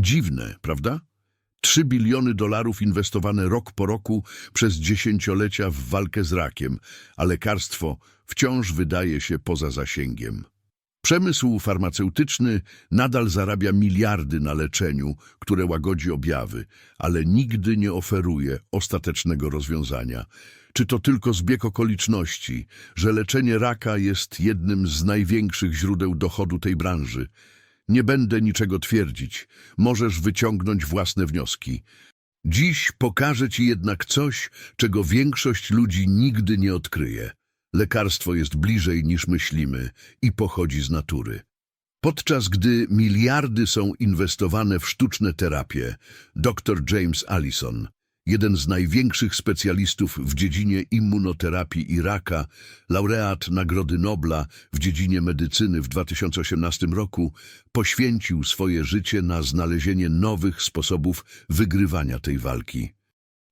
Dziwne, prawda? Trzy biliony dolarów inwestowane rok po roku przez dziesięciolecia w walkę z rakiem, a lekarstwo wciąż wydaje się poza zasięgiem. Przemysł farmaceutyczny nadal zarabia miliardy na leczeniu, które łagodzi objawy, ale nigdy nie oferuje ostatecznego rozwiązania. Czy to tylko zbieg okoliczności, że leczenie raka jest jednym z największych źródeł dochodu tej branży? Nie będę niczego twierdzić, możesz wyciągnąć własne wnioski. Dziś pokażę ci jednak coś, czego większość ludzi nigdy nie odkryje. Lekarstwo jest bliżej niż myślimy i pochodzi z natury. Podczas gdy miliardy są inwestowane w sztuczne terapie, dr James Allison, jeden z największych specjalistów w dziedzinie immunoterapii i raka, laureat Nagrody Nobla w dziedzinie medycyny w 2018 roku, poświęcił swoje życie na znalezienie nowych sposobów wygrywania tej walki.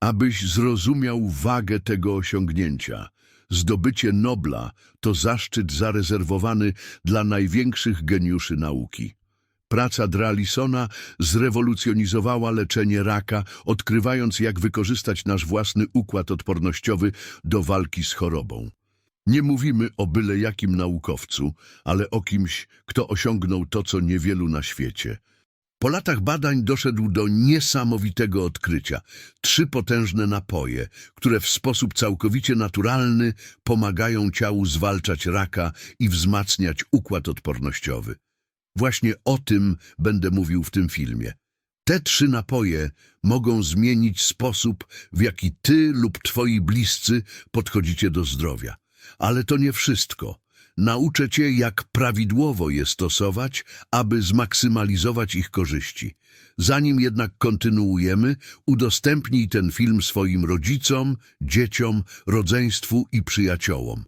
Abyś zrozumiał wagę tego osiągnięcia, zdobycie Nobla to zaszczyt zarezerwowany dla największych geniuszy nauki. Praca Dralisona zrewolucjonizowała leczenie raka, odkrywając jak wykorzystać nasz własny układ odpornościowy do walki z chorobą. Nie mówimy o byle jakim naukowcu, ale o kimś, kto osiągnął to, co niewielu na świecie. Po latach badań doszedł do niesamowitego odkrycia. Trzy potężne napoje, które w sposób całkowicie naturalny pomagają ciału zwalczać raka i wzmacniać układ odpornościowy. Właśnie o tym będę mówił w tym filmie. Te trzy napoje mogą zmienić sposób, w jaki ty lub twoi bliscy podchodzicie do zdrowia. Ale to nie wszystko. Nauczę cię, jak prawidłowo je stosować, aby zmaksymalizować ich korzyści. Zanim jednak kontynuujemy, udostępnij ten film swoim rodzicom, dzieciom, rodzeństwu i przyjaciołom.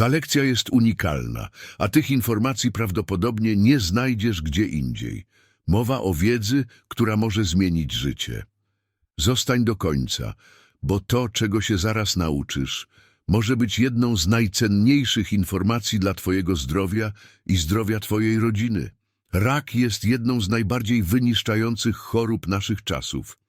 Ta lekcja jest unikalna, a tych informacji prawdopodobnie nie znajdziesz gdzie indziej. Mowa o wiedzy, która może zmienić życie. Zostań do końca, bo to, czego się zaraz nauczysz, może być jedną z najcenniejszych informacji dla Twojego zdrowia i zdrowia Twojej rodziny. Rak jest jedną z najbardziej wyniszczających chorób naszych czasów.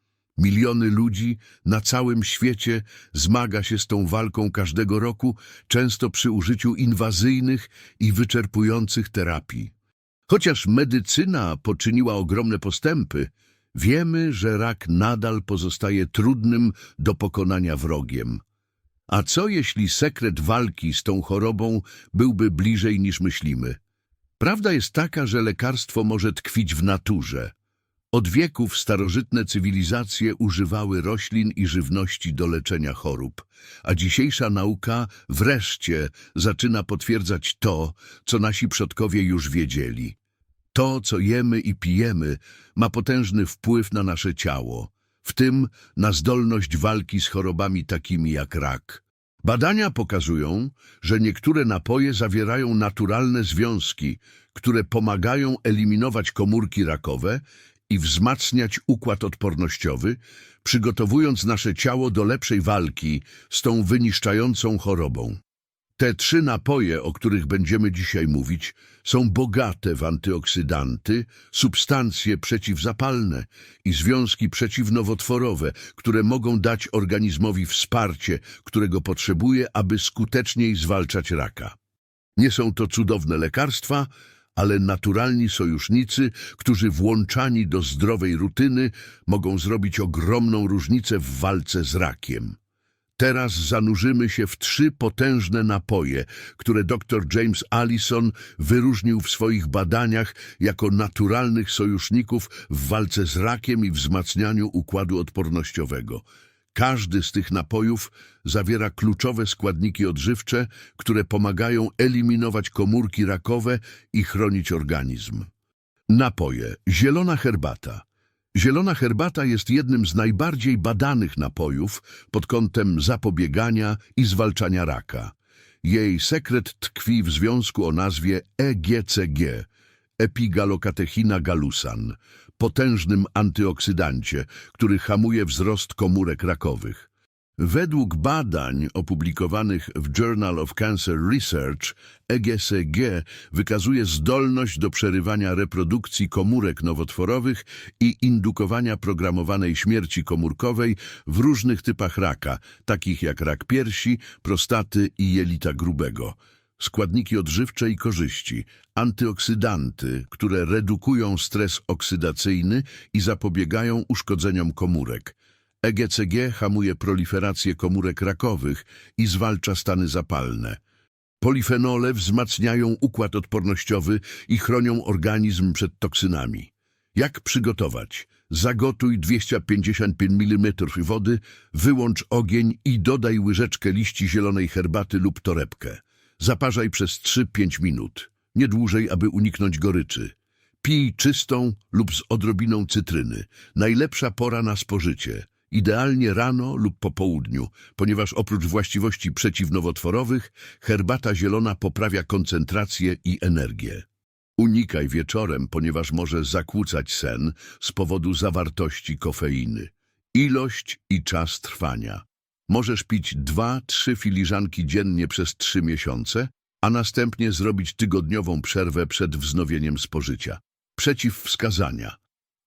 Miliony ludzi na całym świecie zmaga się z tą walką każdego roku, często przy użyciu inwazyjnych i wyczerpujących terapii. Chociaż medycyna poczyniła ogromne postępy, wiemy, że rak nadal pozostaje trudnym do pokonania wrogiem. A co jeśli sekret walki z tą chorobą byłby bliżej niż myślimy? Prawda jest taka, że lekarstwo może tkwić w naturze. Od wieków starożytne cywilizacje używały roślin i żywności do leczenia chorób, a dzisiejsza nauka wreszcie zaczyna potwierdzać to, co nasi przodkowie już wiedzieli. To, co jemy i pijemy, ma potężny wpływ na nasze ciało, w tym na zdolność walki z chorobami takimi jak rak. Badania pokazują, że niektóre napoje zawierają naturalne związki, które pomagają eliminować komórki rakowe i wzmacniać układ odpornościowy, przygotowując nasze ciało do lepszej walki z tą wyniszczającą chorobą. Te trzy napoje, o których będziemy dzisiaj mówić, są bogate w antyoksydanty, substancje przeciwzapalne i związki przeciwnowotworowe, które mogą dać organizmowi wsparcie, którego potrzebuje, aby skuteczniej zwalczać raka. Nie są to cudowne lekarstwa, ale naturalni sojusznicy, którzy włączani do zdrowej rutyny mogą zrobić ogromną różnicę w walce z rakiem. Teraz zanurzymy się w trzy potężne napoje, które dr James Allison wyróżnił w swoich badaniach jako naturalnych sojuszników w walce z rakiem i wzmacnianiu układu odpornościowego. Każdy z tych napojów zawiera kluczowe składniki odżywcze, które pomagają eliminować komórki rakowe i chronić organizm. Napoje. Zielona herbata. Zielona herbata jest jednym z najbardziej badanych napojów pod kątem zapobiegania i zwalczania raka. Jej sekret tkwi w związku o nazwie EGCG, epigalokatechina galusan, potężnym antyoksydancie, który hamuje wzrost komórek rakowych. Według badań opublikowanych w Journal of Cancer Research, EGCG wykazuje zdolność do przerywania reprodukcji komórek nowotworowych i indukowania programowanej śmierci komórkowej w różnych typach raka, takich jak rak piersi, prostaty i jelita grubego. Składniki odżywcze i korzyści, antyoksydanty, które redukują stres oksydacyjny i zapobiegają uszkodzeniom komórek. EGCG hamuje proliferację komórek rakowych i zwalcza stany zapalne. Polifenole wzmacniają układ odpornościowy i chronią organizm przed toksynami. Jak przygotować? Zagotuj 255 ml wody, wyłącz ogień i dodaj łyżeczkę liści zielonej herbaty lub torebkę. Zaparzaj przez 3-5 minut, nie dłużej, aby uniknąć goryczy. Pij czystą lub z odrobiną cytryny. Najlepsza pora na spożycie. Idealnie rano lub po południu, ponieważ oprócz właściwości przeciwnowotworowych, herbata zielona poprawia koncentrację i energię. Unikaj wieczorem, ponieważ może zakłócać sen z powodu zawartości kofeiny. Ilość i czas trwania. Możesz pić 2-3 filiżanki dziennie przez 3 miesiące, a następnie zrobić tygodniową przerwę przed wznowieniem spożycia. Przeciwwskazania.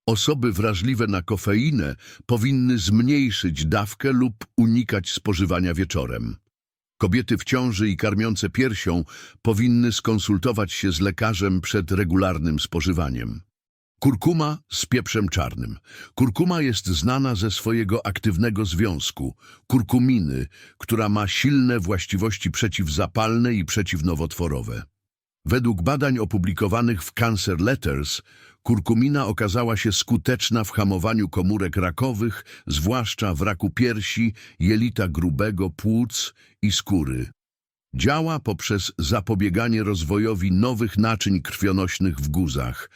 Osoby wrażliwe na kofeinę powinny zmniejszyć dawkę lub unikać spożywania wieczorem. Kobiety w ciąży i karmiące piersią powinny skonsultować się z lekarzem przed regularnym spożywaniem. Kurkuma z pieprzem czarnym. Kurkuma jest znana ze swojego aktywnego związku, kurkuminy, która ma silne właściwości przeciwzapalne i przeciwnowotworowe. Według badań opublikowanych w Cancer Letters, kurkumina okazała się skuteczna w hamowaniu komórek rakowych, zwłaszcza w raku piersi, jelita grubego, płuc i skóry. Działa poprzez zapobieganie rozwojowi nowych naczyń krwionośnych w guzach,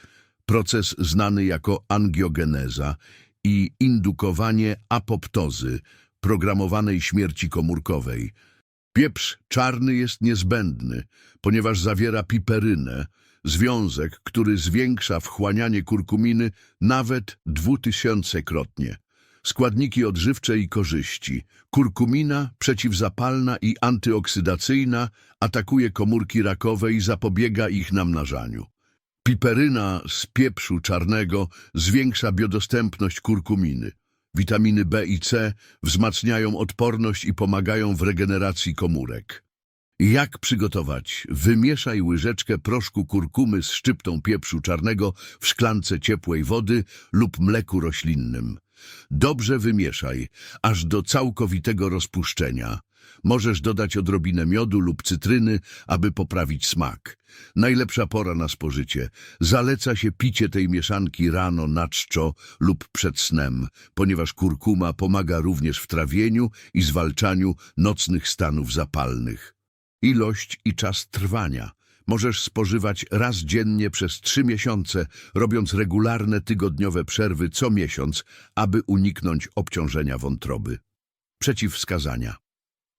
proces znany jako angiogeneza i indukowanie apoptozy, programowanej śmierci komórkowej. Pieprz czarny jest niezbędny, ponieważ zawiera piperynę, związek, który zwiększa wchłanianie kurkuminy nawet dwutysiącekrotnie. Składniki odżywcze i korzyści. Kurkumina, przeciwzapalna i antyoksydacyjna, atakuje komórki rakowe i zapobiega ich namnażaniu. Piperyna z pieprzu czarnego zwiększa biodostępność kurkuminy. Witaminy B i C wzmacniają odporność i pomagają w regeneracji komórek. Jak przygotować? Wymieszaj łyżeczkę proszku kurkumy z szczyptą pieprzu czarnego w szklance ciepłej wody lub mleku roślinnym. Dobrze wymieszaj, aż do całkowitego rozpuszczenia. Możesz dodać odrobinę miodu lub cytryny, aby poprawić smak. Najlepsza pora na spożycie. Zaleca się picie tej mieszanki rano na czczo lub przed snem, ponieważ kurkuma pomaga również w trawieniu i zwalczaniu nocnych stanów zapalnych. Ilość i czas trwania. Możesz spożywać raz dziennie przez trzy miesiące, robiąc regularne tygodniowe przerwy co miesiąc, aby uniknąć obciążenia wątroby. Przeciwwskazania.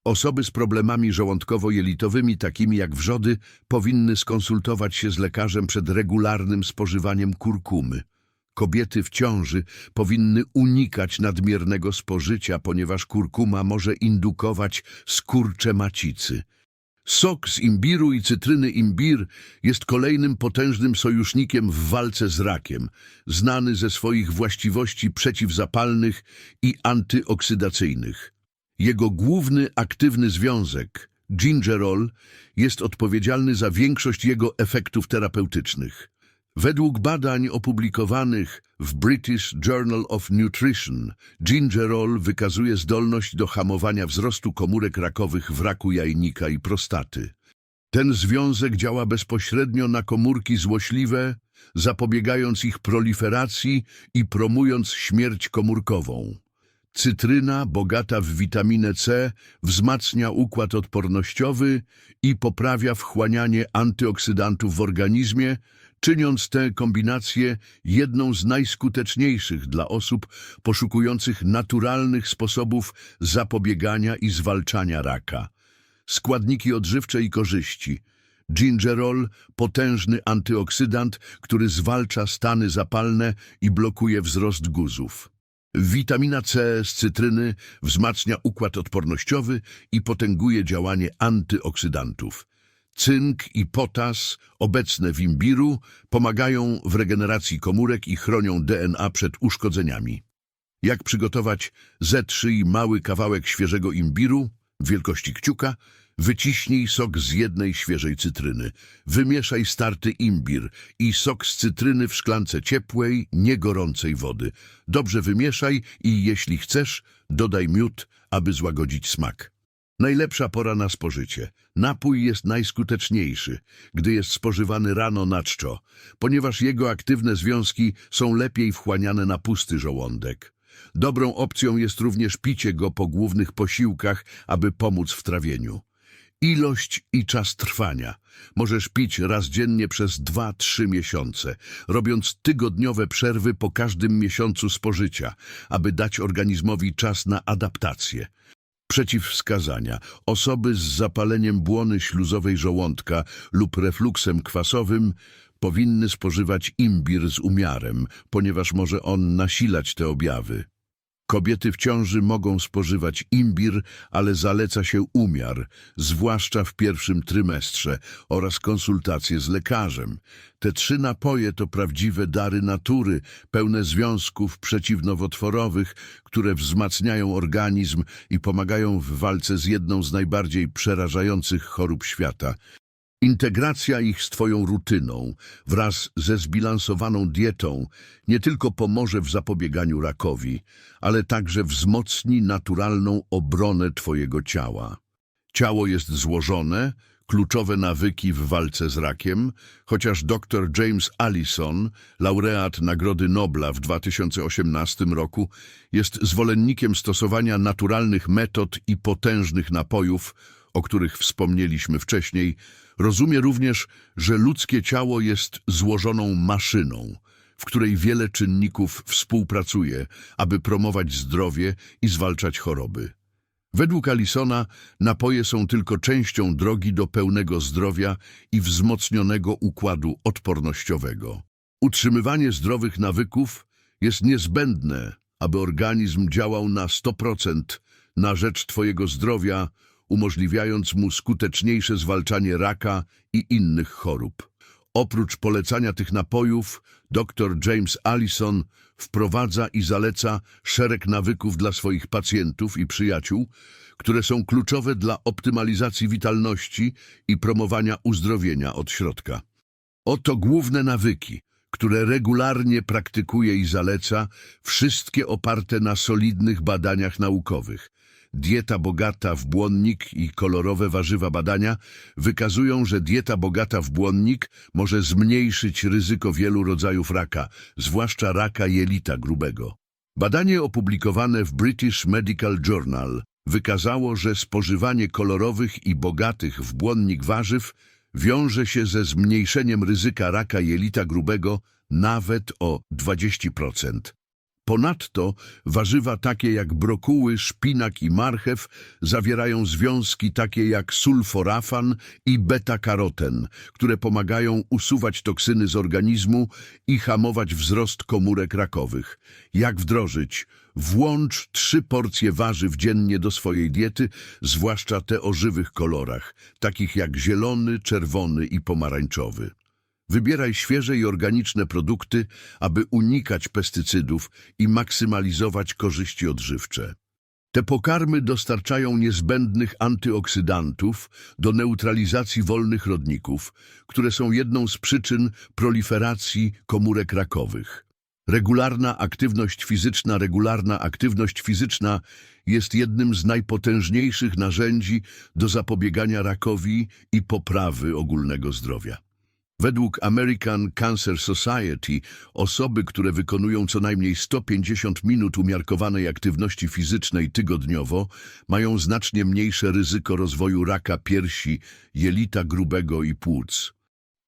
Osoby z problemami żołądkowo-jelitowymi, takimi jak wrzody, powinny skonsultować się z lekarzem przed regularnym spożywaniem kurkumy. Kobiety w ciąży powinny unikać nadmiernego spożycia, ponieważ kurkuma może indukować skurcze macicy. Sok z imbiru i cytryny imbir jest kolejnym potężnym sojusznikiem w walce z rakiem, znany ze swoich właściwości przeciwzapalnych i antyoksydacyjnych. Jego główny aktywny związek, gingerol, jest odpowiedzialny za większość jego efektów terapeutycznych. Według badań opublikowanych w British Journal of Nutrition, gingerol wykazuje zdolność do hamowania wzrostu komórek rakowych w raku jajnika i prostaty. Ten związek działa bezpośrednio na komórki złośliwe, zapobiegając ich proliferacji i promując śmierć komórkową. Cytryna, bogata w witaminę C, wzmacnia układ odpornościowy i poprawia wchłanianie antyoksydantów w organizmie, czyniąc tę kombinację jedną z najskuteczniejszych dla osób poszukujących naturalnych sposobów zapobiegania i zwalczania raka. Składniki odżywcze i korzyści. Gingerol, potężny antyoksydant, który zwalcza stany zapalne i blokuje wzrost guzów. Witamina C z cytryny wzmacnia układ odpornościowy i potęguje działanie antyoksydantów. Cynk i potas, obecne w imbiru, pomagają w regeneracji komórek i chronią DNA przed uszkodzeniami. Jak przygotować zetrzyj mały kawałek świeżego imbiru wielkości kciuka, wyciśnij sok z jednej świeżej cytryny, wymieszaj starty imbir i sok z cytryny w szklance ciepłej, niegorącej wody. Dobrze wymieszaj i jeśli chcesz, dodaj miód, aby złagodzić smak. Najlepsza pora na spożycie. Napój jest najskuteczniejszy, gdy jest spożywany rano na czczo, ponieważ jego aktywne związki są lepiej wchłaniane na pusty żołądek. Dobrą opcją jest również picie go po głównych posiłkach, aby pomóc w trawieniu. Ilość i czas trwania. Możesz pić raz dziennie przez 2-3 miesiące, robiąc tygodniowe przerwy po każdym miesiącu spożycia, aby dać organizmowi czas na adaptację. Przeciwwskazania. Osoby z zapaleniem błony śluzowej żołądka lub refluksem kwasowym powinny spożywać imbir z umiarem, ponieważ może on nasilać te objawy. Kobiety w ciąży mogą spożywać imbir, ale zaleca się umiar, zwłaszcza w pierwszym trymestrze oraz konsultacje z lekarzem. Te trzy napoje to prawdziwe dary natury, pełne związków przeciwnowotworowych, które wzmacniają organizm i pomagają w walce z jedną z najbardziej przerażających chorób świata. Integracja ich z Twoją rutyną wraz ze zbilansowaną dietą nie tylko pomoże w zapobieganiu rakowi, ale także wzmocni naturalną obronę Twojego ciała. Ciało jest złożone, kluczowe nawyki w walce z rakiem, chociaż dr James Allison, laureat Nagrody Nobla w 2018 roku, jest zwolennikiem stosowania naturalnych metod i potężnych napojów, o których wspomnieliśmy wcześniej, rozumie również, że ludzkie ciało jest złożoną maszyną, w której wiele czynników współpracuje, aby promować zdrowie i zwalczać choroby. Według Alisona napoje są tylko częścią drogi do pełnego zdrowia i wzmocnionego układu odpornościowego. Utrzymywanie zdrowych nawyków jest niezbędne, aby organizm działał na 100% na rzecz Twojego zdrowia, umożliwiając mu skuteczniejsze zwalczanie raka i innych chorób. Oprócz polecania tych napojów, dr James Allison wprowadza i zaleca szereg nawyków dla swoich pacjentów i przyjaciół, które są kluczowe dla optymalizacji witalności i promowania uzdrowienia od środka. Oto główne nawyki, które regularnie praktykuje i zaleca, wszystkie oparte na solidnych badaniach naukowych. Dieta bogata w błonnik i kolorowe warzywa badania wykazują, że dieta bogata w błonnik może zmniejszyć ryzyko wielu rodzajów raka, zwłaszcza raka jelita grubego. Badanie opublikowane w British Medical Journal wykazało, że spożywanie kolorowych i bogatych w błonnik warzyw wiąże się ze zmniejszeniem ryzyka raka jelita grubego nawet o 20%. Ponadto warzywa takie jak brokuły, szpinak i marchew zawierają związki takie jak sulforafan i beta-karoten, które pomagają usuwać toksyny z organizmu i hamować wzrost komórek rakowych. Jak wdrożyć? Włącz trzy porcje warzyw dziennie do swojej diety, zwłaszcza te o żywych kolorach, takich jak zielony, czerwony i pomarańczowy. Wybieraj świeże i organiczne produkty, aby unikać pestycydów i maksymalizować korzyści odżywcze. Te pokarmy dostarczają niezbędnych antyoksydantów do neutralizacji wolnych rodników, które są jedną z przyczyn proliferacji komórek rakowych. Regularna aktywność fizyczna Regularna aktywność fizyczna jest jednym z najpotężniejszych narzędzi do zapobiegania rakowi i poprawy ogólnego zdrowia. Według American Cancer Society osoby, które wykonują co najmniej 150 minut umiarkowanej aktywności fizycznej tygodniowo, mają znacznie mniejsze ryzyko rozwoju raka piersi, jelita grubego i płuc.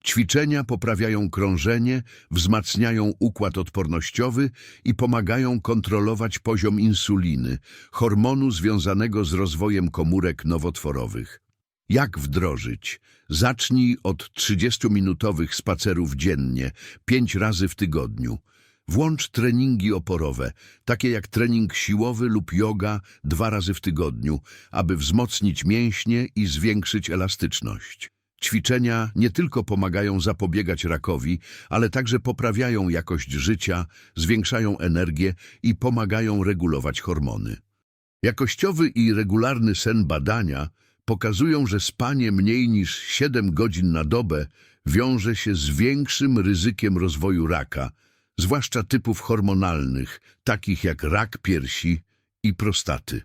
Ćwiczenia poprawiają krążenie, wzmacniają układ odpornościowy i pomagają kontrolować poziom insuliny, hormonu związanego z rozwojem komórek nowotworowych. Jak wdrożyć? Zacznij od 30-minutowych spacerów dziennie, pięć razy w tygodniu. Włącz treningi oporowe, takie jak trening siłowy lub yoga dwa razy w tygodniu, aby wzmocnić mięśnie i zwiększyć elastyczność. Ćwiczenia nie tylko pomagają zapobiegać rakowi, ale także poprawiają jakość życia, zwiększają energię i pomagają regulować hormony. Jakościowy i regularny sen badania pokazują, że spanie mniej niż 7 godzin na dobę wiąże się z większym ryzykiem rozwoju raka, zwłaszcza typów hormonalnych, takich jak rak piersi i prostaty.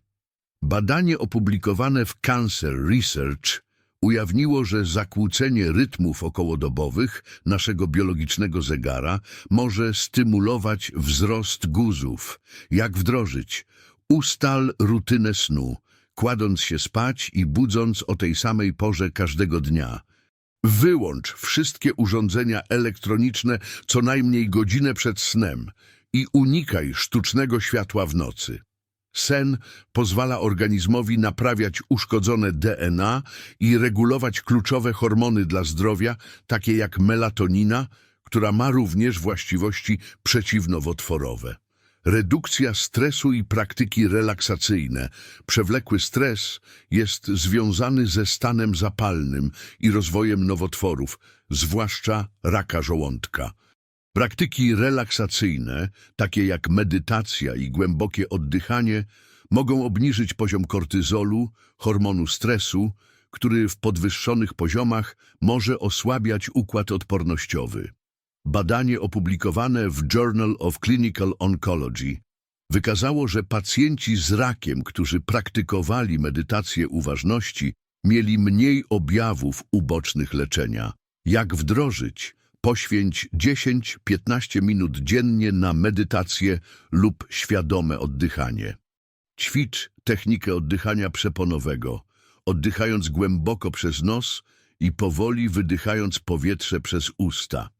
Badanie opublikowane w Cancer Research ujawniło, że zakłócenie rytmów okołodobowych naszego biologicznego zegara może stymulować wzrost guzów. Jak wdrożyć? Ustal rutynę snu, kładąc się spać i budząc o tej samej porze każdego dnia. Wyłącz wszystkie urządzenia elektroniczne co najmniej godzinę przed snem i unikaj sztucznego światła w nocy. Sen pozwala organizmowi naprawiać uszkodzone DNA i regulować kluczowe hormony dla zdrowia, takie jak melatonina, która ma również właściwości przeciwnowotworowe. Redukcja stresu i praktyki relaksacyjne. Przewlekły stres jest związany ze stanem zapalnym i rozwojem nowotworów, zwłaszcza raka żołądka. Praktyki relaksacyjne, takie jak medytacja i głębokie oddychanie, mogą obniżyć poziom kortyzolu, hormonu stresu, który w podwyższonych poziomach może osłabiać układ odpornościowy. Badanie opublikowane w Journal of Clinical Oncology wykazało, że pacjenci z rakiem, którzy praktykowali medytację uważności, mieli mniej objawów ubocznych leczenia. Jak wdrożyć? Poświęć 10-15 minut dziennie na medytację lub świadome oddychanie. Ćwicz technikę oddychania przeponowego, oddychając głęboko przez nos i powoli wydychając powietrze przez usta.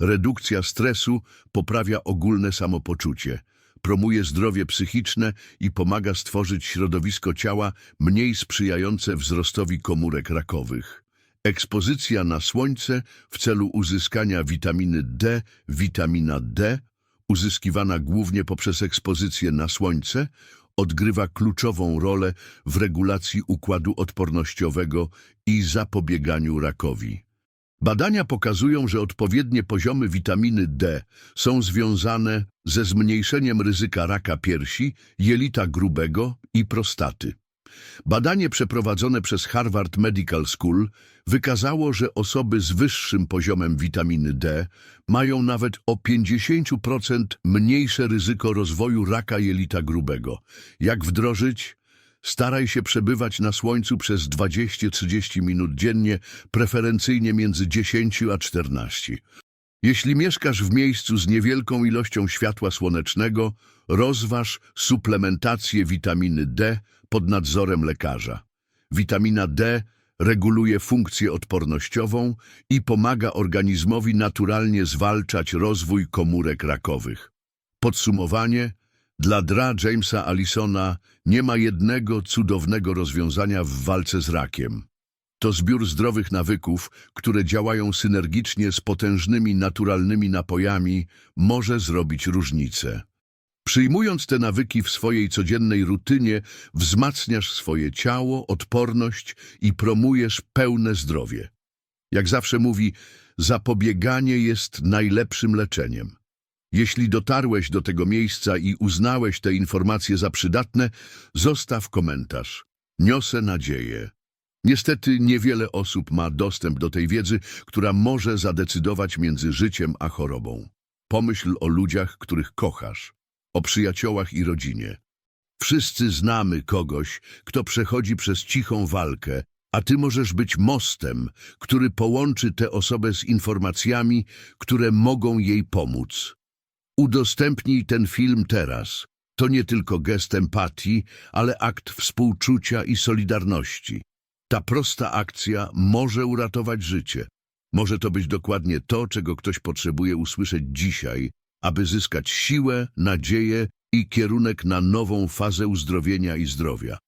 Redukcja stresu poprawia ogólne samopoczucie, promuje zdrowie psychiczne i pomaga stworzyć środowisko ciała mniej sprzyjające wzrostowi komórek rakowych. Ekspozycja na słońce w celu uzyskania witaminy D, witamina D, uzyskiwana głównie poprzez ekspozycję na słońce, odgrywa kluczową rolę w regulacji układu odpornościowego i zapobieganiu rakowi. Badania pokazują, że odpowiednie poziomy witaminy D są związane ze zmniejszeniem ryzyka raka piersi, jelita grubego i prostaty. Badanie przeprowadzone przez Harvard Medical School wykazało, że osoby z wyższym poziomem witaminy D mają nawet o 50% mniejsze ryzyko rozwoju raka jelita grubego. Jak wdrożyć? Staraj się przebywać na słońcu przez 20-30 minut dziennie, preferencyjnie między 10 a 14. Jeśli mieszkasz w miejscu z niewielką ilością światła słonecznego, rozważ suplementację witaminy D pod nadzorem lekarza. Witamina D reguluje funkcję odpornościową i pomaga organizmowi naturalnie zwalczać rozwój komórek rakowych. Podsumowanie – dla Dra Jamesa Allisona nie ma jednego cudownego rozwiązania w walce z rakiem. To zbiór zdrowych nawyków, które działają synergicznie z potężnymi naturalnymi napojami, może zrobić różnicę. Przyjmując te nawyki w swojej codziennej rutynie, wzmacniasz swoje ciało, odporność i promujesz pełne zdrowie. Jak zawsze mówi, zapobieganie jest najlepszym leczeniem. Jeśli dotarłeś do tego miejsca i uznałeś te informacje za przydatne, zostaw komentarz. Niosę nadzieję. Niestety niewiele osób ma dostęp do tej wiedzy, która może zadecydować między życiem a chorobą. Pomyśl o ludziach, których kochasz, o przyjaciołach i rodzinie. Wszyscy znamy kogoś, kto przechodzi przez cichą walkę, a ty możesz być mostem, który połączy tę osobę z informacjami, które mogą jej pomóc. Udostępnij ten film teraz. To nie tylko gest empatii, ale akt współczucia i solidarności. Ta prosta akcja może uratować życie. Może to być dokładnie to, czego ktoś potrzebuje usłyszeć dzisiaj, aby zyskać siłę, nadzieję i kierunek na nową fazę uzdrowienia i zdrowia.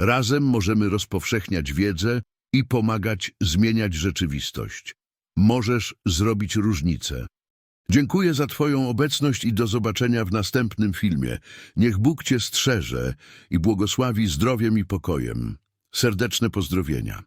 Razem możemy rozpowszechniać wiedzę i pomagać zmieniać rzeczywistość. Możesz zrobić różnicę. Dziękuję za Twoją obecność i do zobaczenia w następnym filmie. Niech Bóg Cię strzeże i błogosławi zdrowiem i pokojem. Serdeczne pozdrowienia.